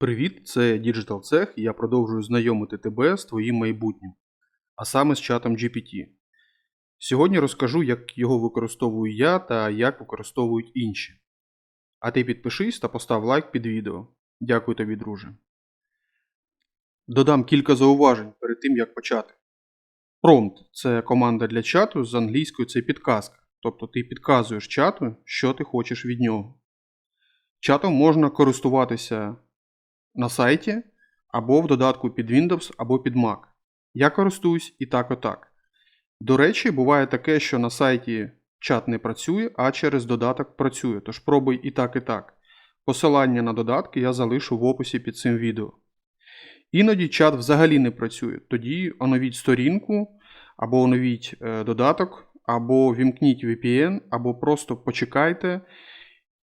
Привіт, це Digital Cech і я продовжую знайомити тебе з твоїм майбутнім, а саме з чатом GPT. Сьогодні розкажу, як його використовую я та як використовують інші. А ти підпишись та постав лайк під відео. Дякую тобі, друже. Додам кілька зауважень перед тим, як почати. Prompt – це команда для чату, з англійською це підказка. Тобто ти підказуєш чату, що ти хочеш від нього. Чатом можна користуватися на сайті або в додатку під Windows або під Mac. Я користуюсь і так отак. До речі, буває таке, що на сайті чат не працює, а через додаток працює. Тож пробуй і так, і так. Посилання на додатки я залишу в описі під цим відео. Іноді чат взагалі не працює. Тоді оновіть сторінку, або оновіть е, додаток, або вімкніть VPN, або просто почекайте.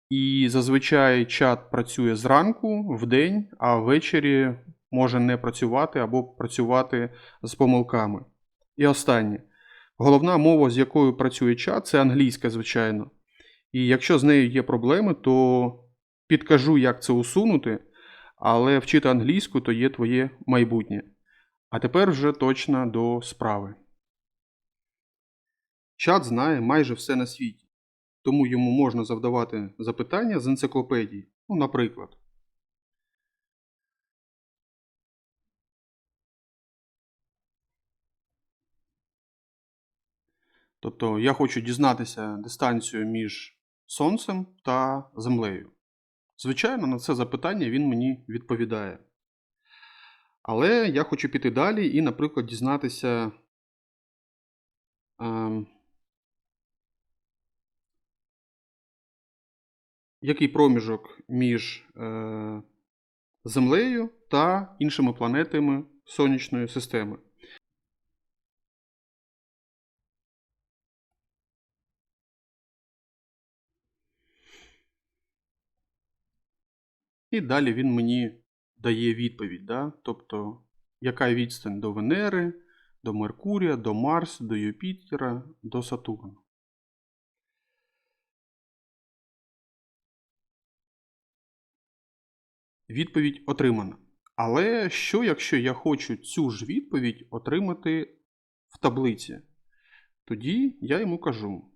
І зазвичай чат працює зранку, в день, а ввечері може не працювати або працювати з помилками. І останнє. Головна мова, з якою працює чат, це англійська, звичайно. І якщо з нею є проблеми, то підкажу, як це усунути, але вчити англійську то є твоє майбутнє. А тепер вже точно до справи. Чат знає майже все на світі тому йому можна завдавати запитання з енциклопедії. Ну, наприклад. Тобто я хочу дізнатися дистанцію між Сонцем та Землею. Звичайно, на це запитання він мені відповідає. Але я хочу піти далі і, наприклад, дізнатися. Ем, який проміжок між е, Землею та іншими планетами Сонячної системи. І далі він мені дає відповідь, да? тобто, яка відстань до Венери, до Меркурія, до Марса, до Юпітера, до Сатурна. Відповідь отримана. Але що, якщо я хочу цю ж відповідь отримати в таблиці? Тоді я йому кажу: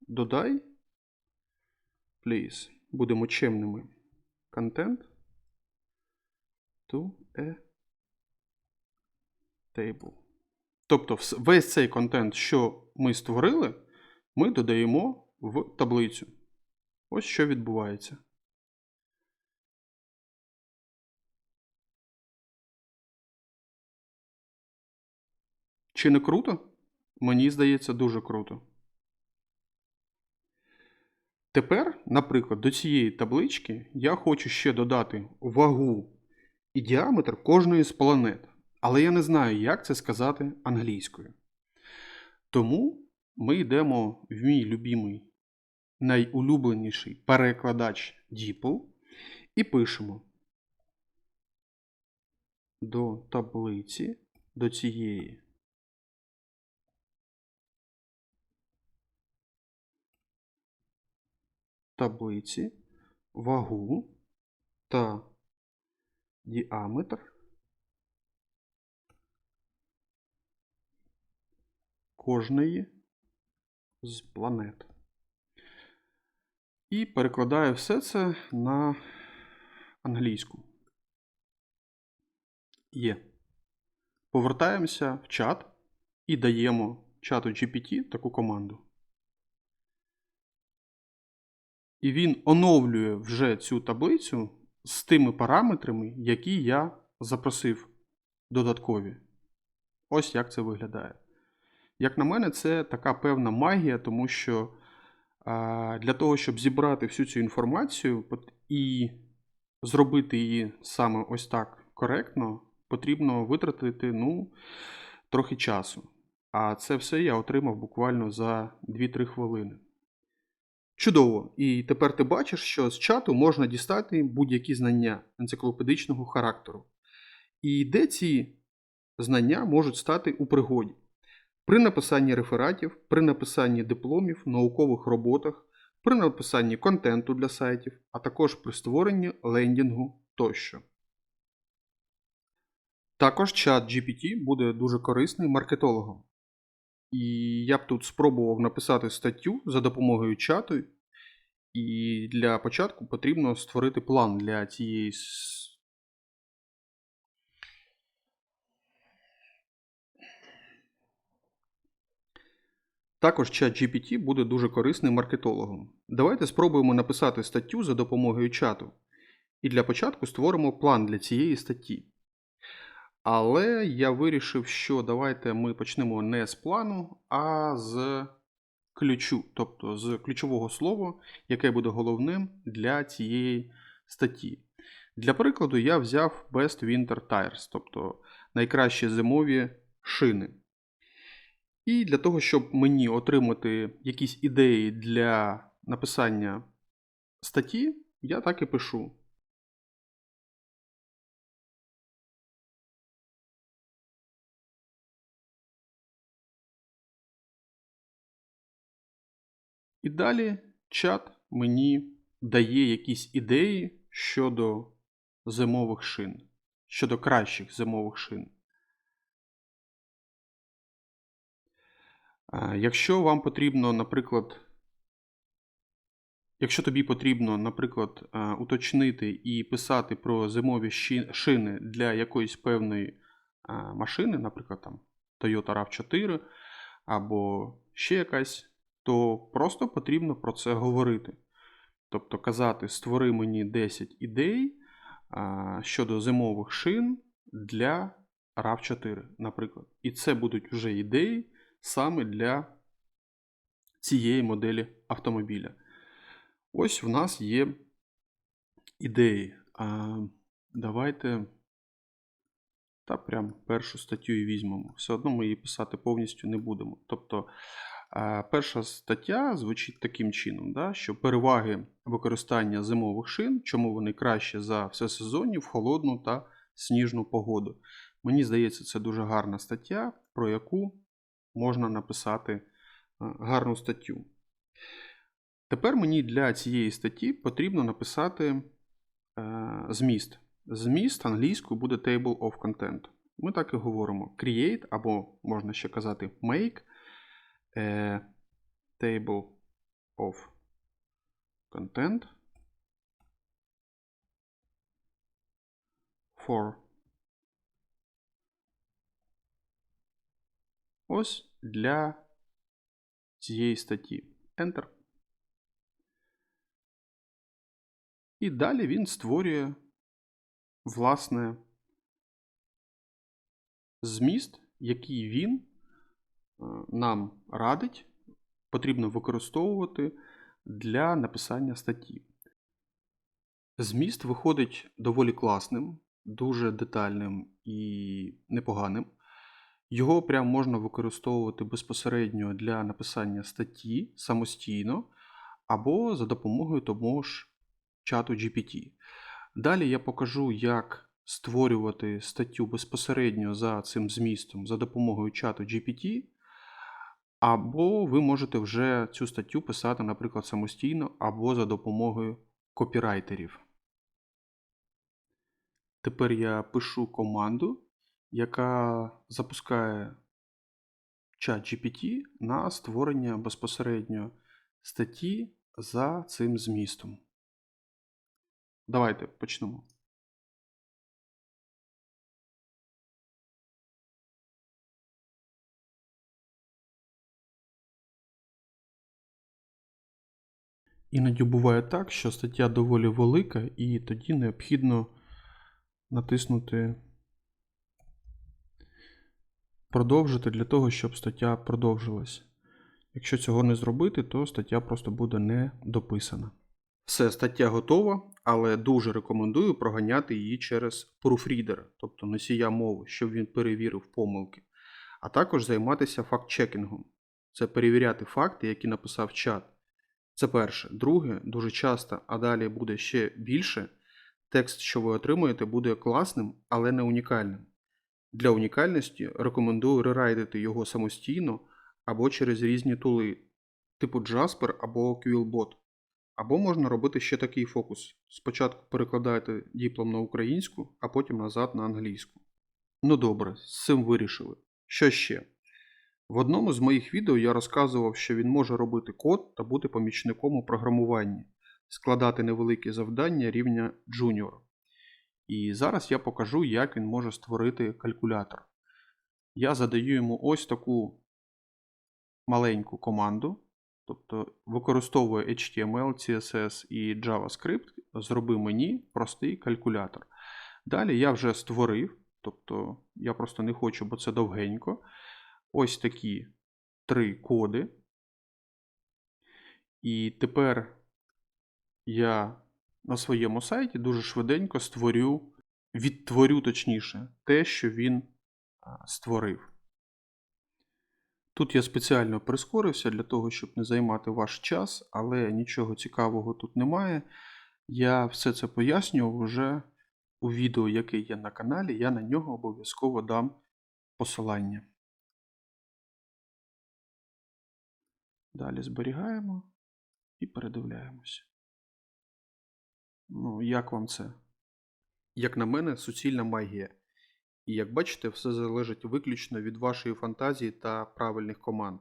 додай, please, будемо чемними. Content to a table. Тобто, весь цей контент, що ми створили, ми додаємо в таблицю. Ось що відбувається. Чи не круто? Мені здається, дуже круто. Тепер, наприклад, до цієї таблички я хочу ще додати вагу і діаметр кожної з планет. Але я не знаю, як це сказати англійською. Тому ми йдемо в мій любимий, найулюбленіший перекладач DeepL і пишемо до таблиці, до цієї таблиці вагу та діаметр кожної з планет. І перекладаю все це на англійську. Є. Повертаємося в чат і даємо чату GPT таку команду. І він оновлює вже цю таблицю з тими параметрами, які я запросив додаткові. Ось як це виглядає. Як на мене, це така певна магія, тому що для того, щоб зібрати всю цю інформацію і зробити її саме ось так коректно, потрібно витратити ну, трохи часу. А це все я отримав буквально за 2-3 хвилини. Чудово! І тепер ти бачиш, що з чату можна дістати будь-які знання енциклопедичного характеру. І де ці знання можуть стати у пригоді. При написанні рефератів, при написанні дипломів, наукових роботах, при написанні контенту для сайтів, а також при створенні лендінгу тощо. Також чат GPT буде дуже корисний маркетологам. І я б тут спробував написати статтю за допомогою чату. І для початку потрібно створити план для цієї. Також чат GPT буде дуже корисним маркетологом. Давайте спробуємо написати статтю за допомогою чату. І для початку створимо план для цієї статті. Але я вирішив, що давайте ми почнемо не з плану, а з ключу, тобто з ключового слова, яке буде головним для цієї статті. Для прикладу, я взяв Best Winter Tires, тобто найкращі зимові шини. І для того, щоб мені отримати якісь ідеї для написання статті, я так і пишу. І далі чат мені дає якісь ідеї щодо зимових шин, щодо кращих зимових шин. Якщо вам потрібно, наприклад, якщо тобі потрібно, наприклад, уточнити і писати про зимові шини для якоїсь певної машини, наприклад, там Toyota RAV4 або ще якась, то просто потрібно про це говорити. Тобто казати, створи мені 10 ідей а, щодо зимових шин для RAV4, наприклад. І це будуть вже ідеї саме для цієї моделі автомобіля. Ось в нас є ідеї. А, давайте та прям першу статтю і візьмемо. Все одно ми її писати повністю не будемо. Тобто, перша стаття звучить таким чином, да, що переваги використання зимових шин, чому вони краще за всесезонні в холодну та сніжну погоду. Мені здається, це дуже гарна стаття, про яку можна написати е, гарну статтю. Тепер мені для цієї статті потрібно написати е, зміст. Зміст англійською буде table of content. Ми так і говоримо: create, або можна ще казати make a table of content for ось для цієї статті. Enter. І далі він створює власне зміст, який він е, нам радить, потрібно використовувати для написання статті. Зміст виходить доволі класним, дуже детальним і непоганим. Його прям можна використовувати безпосередньо для написання статті самостійно або за допомогою того ж чату GPT. Далі я покажу, як створювати статтю безпосередньо за цим змістом за допомогою чату GPT, або ви можете вже цю статтю писати, наприклад, самостійно, або за допомогою копірайтерів. Тепер я пишу команду, яка запускає чат GPT на створення безпосередньо статті за цим змістом. Давайте почнемо. Іноді буває так, що стаття доволі велика, і тоді необхідно натиснути продовжити для того, щоб стаття продовжилась. Якщо цього не зробити, то стаття просто буде не дописана. Все, стаття готова, але дуже рекомендую проганяти її через proofreader, тобто носія мови, щоб він перевірив помилки, а також займатися факт-чекінгом. Це перевіряти факти, які написав чат. Це перше. Друге, дуже часто, а далі буде ще більше. Текст, що ви отримуєте, буде класним, але не унікальним. Для унікальності рекомендую рерайдити його самостійно або через різні тули, типу Jasper або Quillbot. Або можна робити ще такий фокус. Спочатку перекладаєте діплом на українську, а потім назад на англійську. Ну добре, з цим вирішили. Що ще? В одному з моїх відео я розказував, що він може робити код та бути помічником у програмуванні, складати невеликі завдання рівня Junior. І зараз я покажу, як він може створити калькулятор. Я задаю йому ось таку маленьку команду, тобто використовує HTML, CSS і JavaScript, зроби мені простий калькулятор. Далі я вже створив, тобто я просто не хочу, бо це довгенько. Ось такі три коди. І тепер я на своєму сайті дуже швиденько створю, відтворю точніше, те, що він створив. Тут я спеціально прискорився для того, щоб не займати ваш час, але нічого цікавого тут немає. Я все це пояснював вже у відео, яке є на каналі, я на нього обов'язково дам посилання. Далі зберігаємо і передивляємося. Ну, як вам це? Як на мене, суцільна магія. І як бачите, все залежить виключно від вашої фантазії та правильних команд.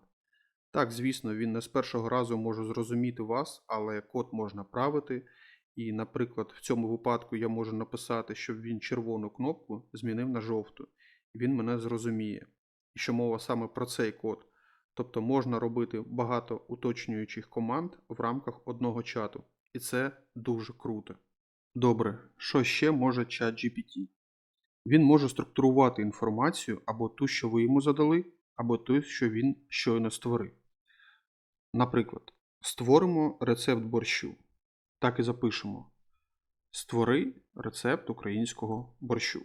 Так, звісно, він не з першого разу може зрозуміти вас, але код можна правити. І, наприклад, в цьому випадку я можу написати, щоб він червону кнопку змінив на жовту, він мене зрозуміє. І що мова саме про цей код. Тобто можна робити багато уточнюючих команд в рамках одного чату. І це дуже круто. Добре, що ще може чат GPT? Він може структурувати інформацію або ту, що ви йому задали, або ту, що він щойно створив. Наприклад, створимо рецепт борщу. Так і запишемо. Створи рецепт українського борщу.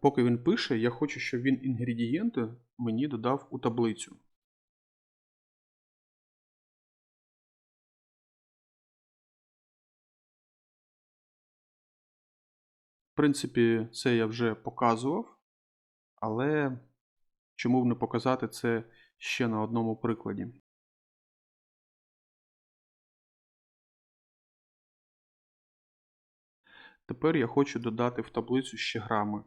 Поки він пише, я хочу, щоб він інгредієнти мені додав у таблицю. В принципі, це я вже показував, але чому б не показати це ще на одному прикладі? Тепер я хочу додати в таблицю ще грами.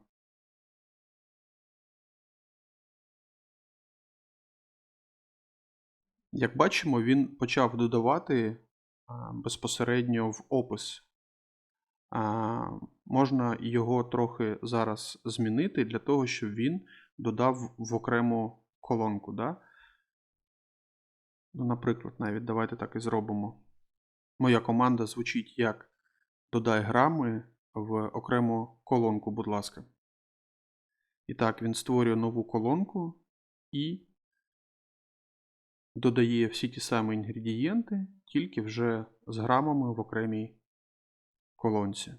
Як бачимо, він почав додавати безпосередньо в опис. Можна його трохи зараз змінити для того, щоб він додав в окрему колонку. Да? Ну, наприклад, навіть давайте так і зробимо. Моя команда звучить як додай грами в окрему колонку, будь ласка. І так, він створює нову колонку і додає всі ті самі інгредієнти, тільки вже з грамами в окремій колонці.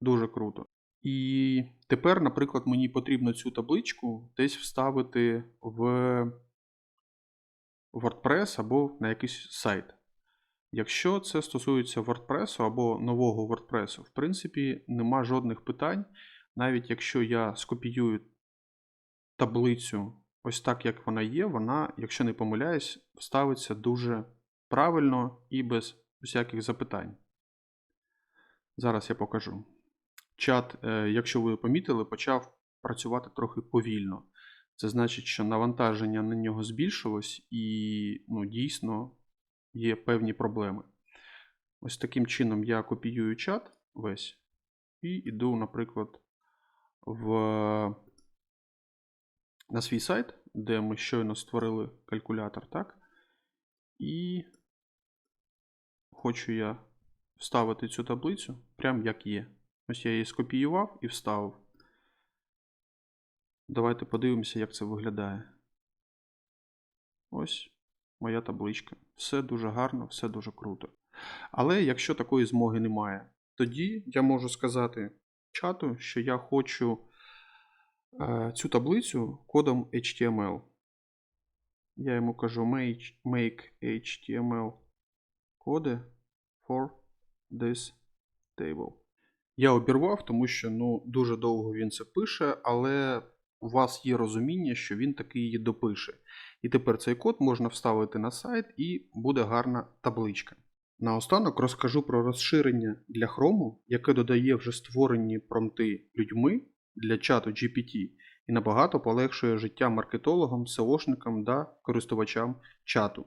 Дуже круто. І тепер, наприклад, мені потрібно цю табличку десь вставити в WordPress або на якийсь сайт. Якщо це стосується WordPress або нового WordPress, в принципі, нема жодних питань. Навіть якщо я скопіюю таблицю ось так, як вона є, вона, якщо не помиляюсь, ставиться дуже правильно і без всяких запитань. Зараз я покажу. Чат, е, якщо ви помітили, почав працювати трохи повільно. Це значить, що навантаження на нього збільшилось і ну, дійсно є певні проблеми. Ось таким чином я копіюю чат весь і йду, наприклад, в... на свій сайт, де ми щойно створили калькулятор, так? І хочу я вставити цю таблицю прям як є. Ось я її скопіював і вставив. Давайте подивимося, як це виглядає. Ось моя табличка. Все дуже гарно, все дуже круто. Але якщо такої змоги немає, тоді я можу сказати чату, що я хочу цю таблицю кодом HTML. Я йому кажу make, HTML коди for this table. Я обірвав, тому що ну, дуже довго він це пише, але у вас є розуміння, що він таки її допише. І тепер цей код можна вставити на сайт і буде гарна табличка. Наостанок розкажу про розширення для Chrome, яке додає вже створені промти людьми для чату GPT і набагато полегшує життя маркетологам, SEOшникам та користувачам чату.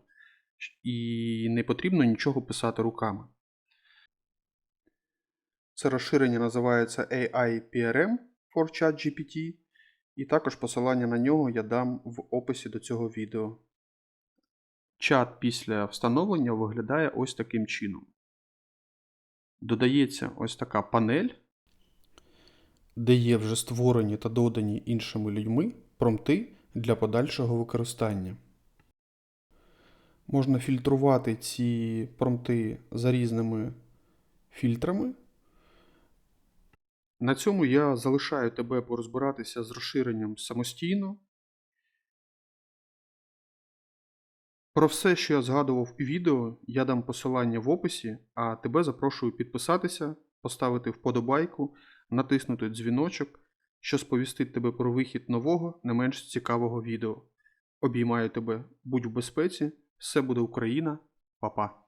І не потрібно нічого писати руками. Це розширення називається AI PRM for ChatGPT, і також посилання на нього я дам в описі до цього відео. Чат після встановлення виглядає ось таким чином. Додається ось така панель, де є вже створені та додані іншими людьми промти для подальшого використання. Можна фільтрувати ці промти за різними фільтрами. На цьому я залишаю тебе порозбиратися з розширенням самостійно. Про все, що я згадував у відео, я дам посилання в описі, а тебе запрошую підписатися, поставити вподобайку, натиснути дзвіночок, що сповістить тебе про вихід нового, не менш цікавого відео. Обіймаю тебе, будь в безпеці, все буде Україна, Па-па.